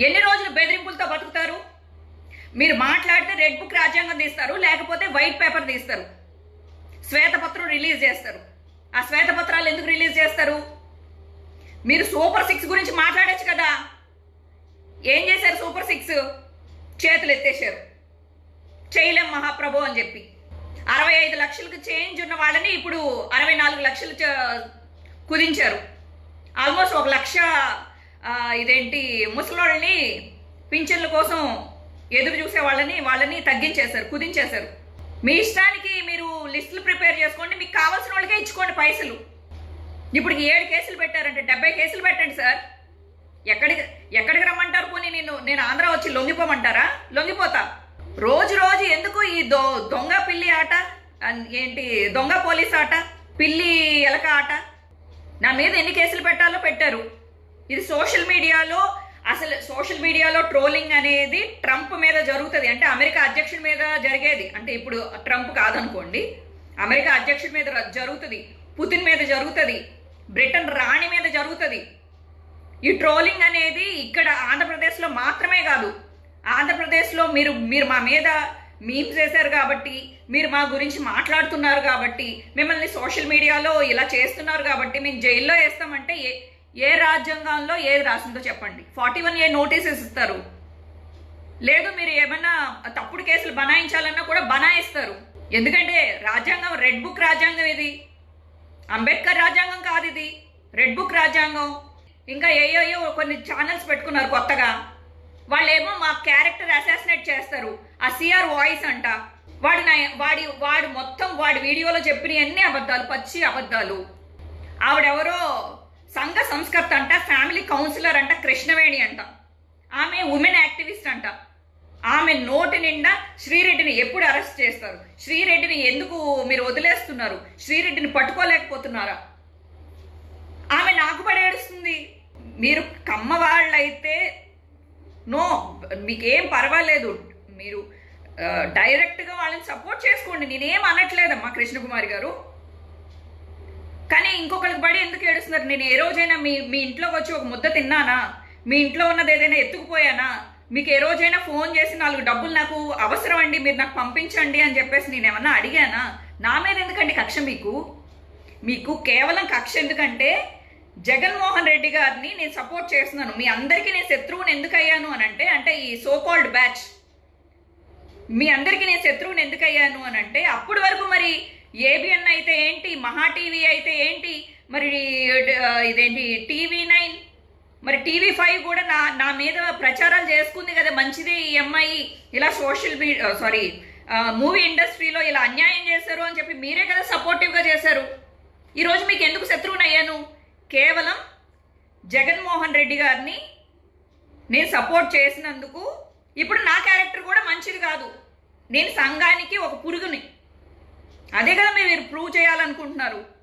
ఎన్ని రోజులు బెదిరింపులతో బతుకుతారు? మీరు మాట్లాడితే రెడ్ బుక్ రాజ్యాంగం తీస్తారు లేకపోతే వైట్ పేపర్ తీస్తారు. శ్వేతపత్రం రిలీజ్ చేస్తారు. ఆ శ్వేతపత్రాలు ఎందుకు రిలీజ్ చేస్తారు? మీరు సూపర్ సిక్స్ గురించి మాట్లాడచ్చు కదా. ఏం చేశారు సూపర్ సిక్స్ చేతులు ఎత్తేశారు. చేయలేం మహాప్రభు అని చెప్పి. అరవై ఐదు లక్షలకు చేంజ్ ఉన్న వాళ్ళని ఇప్పుడు అరవై నాలుగు లక్షలు చ- కుదించారు. ఆల్మోస్ట్ ఒక లక్ష ఇదేంటి ముసలోళ్ళని పింఛన్ల కోసం ఎదురు చూసే వాళ్ళని వాళ్ళని తగ్గించేశారు కుదించేశారు. మీ ఇష్టానికి మీరు లిస్టులు ప్రిపేర్ చేసుకోండి మీకు కావాల్సిన వాళ్ళకే ఇచ్చుకోండి పైసలు. ఇప్పుడు ఏడు కేసులు పెట్టారంటే డెబ్బై కేసులు పెట్టండి సార్. ఎక్కడికి ఎక్కడికి రమ్మంటారు పోనీ నేను నేను ఆంధ్ర వచ్చి లొంగిపోమంటారా? లొంగిపోతా. రోజు రోజు ఎందుకు ఈ దొ దొంగ పిల్లి ఆట? ఏంటి దొంగ పోలీస్ ఆట? పిల్లి ఎలక ఆట? నా మీద ఎన్ని కేసులు పెట్టాలో పెట్టారు. ఇది సోషల్ మీడియాలో అసలు సోషల్ మీడియాలో ట్రోలింగ్ అనేది ట్రంప్ మీద జరుగుతుంది. అంటే అమెరికా అధ్యక్షుడి మీద జరిగేది. అంటే ఇప్పుడు ట్రంప్ కాదనుకోండి. అమెరికా అధ్యక్షుడి మీద జరుగుతుంది. పుతిన్ మీద జరుగుతుంది. బ్రిటన్ రాణి మీద జరుగుతుంది. ఈ ట్రోలింగ్ అనేది ఇక్కడ ఆంధ్రప్రదేశ్లో మాత్రమే కాదు. ఆంధ్రప్రదేశ్లో మీరు మీరు మా మీద మీమ్స్ చేశారు కాబట్టి మీరు మా గురించి మాట్లాడుతున్నారు కాబట్టి మిమ్మల్ని సోషల్ మీడియాలో ఇలా చేస్తున్నారు కాబట్టి మేము జైల్లో వేస్తామంటే ఏ రాజ్యాంగంలో ఏది రాసిందో చెప్పండి. ఫార్టీ వన్ ఏ నోటీసెస్ ఇస్తారు. లేదు మీరు ఏమన్నా తప్పుడు కేసులు బనాయించాలన్నా కూడా బనాయిస్తారు. ఎందుకంటే రాజ్యాంగం రెడ్ బుక్ రాజ్యాంగం ఇది. అంబేద్కర్ రాజ్యాంగం కాదు ఇది. రెడ్ బుక్ రాజ్యాంగం. ఇంకా ఏయో కొన్ని ఛానల్స్ పెట్టుకున్నారు కొత్తగా. వాళ్ళేమో మా క్యారెక్టర్ అసాసినేట్ చేస్తారు. ఆ సిఆర్ వాయిస్ అంట. వాడు నా వాడి వాడు మొత్తం వాడి వీడియోలో చెప్పిన అన్ని అబద్ధాలు పచ్చి అబద్ధాలు. ఆవిడెవరో సంఘ అంట ఫ్యామిలీ కౌన్సిలర్ అంట కృష్ణవేణి అంట. ఆమె ఉమెన్ యాక్టివిస్ట్ అంట. ఆమె నోటి నిండా శ్రీరెడ్డిని ఎప్పుడు అరెస్ట్ చేస్తారు? శ్రీరెడ్డిని ఎందుకు మీరు వదిలేస్తున్నారు? శ్రీరెడ్డిని పట్టుకోలేకపోతున్నారా? ఆమె నాకు పడేడుస్తుంది మీరు కమ్మ వాళ్ళైతే నో మీకేం పర్వాలేదు. మీరు డైరెక్ట్గా వాళ్ళని సపోర్ట్ చేసుకోండి. నేనేం అనట్లేదమ్మా కృష్ణకుమారి గారు. కానీ ఇంకొకరికి పడి ఎందుకు ఏడుస్తున్నారు? నేను ఏ రోజైనా మీ మీ ఇంట్లోకి వచ్చి ఒక ముద్ద తిన్నానా? మీ ఇంట్లో ఉన్నది ఏదైనా ఎత్తుకుపోయానా? మీకు ఏ రోజైనా ఫోన్ చేసి నాలుగు డబ్బులు నాకు అవసరం అండి మీరు నాకు పంపించండి అని చెప్పేసి నేను ఏమన్నా అడిగానా? నా మీద ఎందుకండి కక్ష మీకు? మీకు కేవలం కక్ష ఎందుకంటే జగన్మోహన్ రెడ్డి గారిని నేను సపోర్ట్ చేస్తున్నాను. మీ అందరికీ నేను శత్రువుని ఎందుకు అయ్యాను అని అంటే అంటే ఈ సో కాల్డ్ బ్యాచ్ మీ అందరికీ నేను శత్రువుని ఎందుకు అయ్యాను అని అంటే అప్పటి వరకు మరి ఏబిఎన్ అయితే ఏంటి? మహా టీవీ అయితే ఏంటి? మరి ఇదేంటి? TV nine? మరి టీవీ ఫైవ్ కూడా నా నా మీద ప్రచారాలు చేసుకుంది కదా మంచిదే ఈ అమ్మాయి ఇలా సోషల్ మీడియా సారీ మూవీ ఇండస్ట్రీలో ఇలా అన్యాయం చేశారు అని చెప్పి మీరే కదా సపోర్టివ్గా చేశారు. ఈరోజు మీకు ఎందుకు శత్రువుని అయ్యాను కేవలం జగన్మోహన్ రెడ్డి గారిని నేను సపోర్ట్ చేసినందుకు. ఇప్పుడు నా క్యారెక్టర్ కూడా మంచిది కాదు. నేను సంఘానికి ఒక పురుగుని. అదే కదా మీరు ప్రూవ్ చేయాలనుకుంటున్నారు.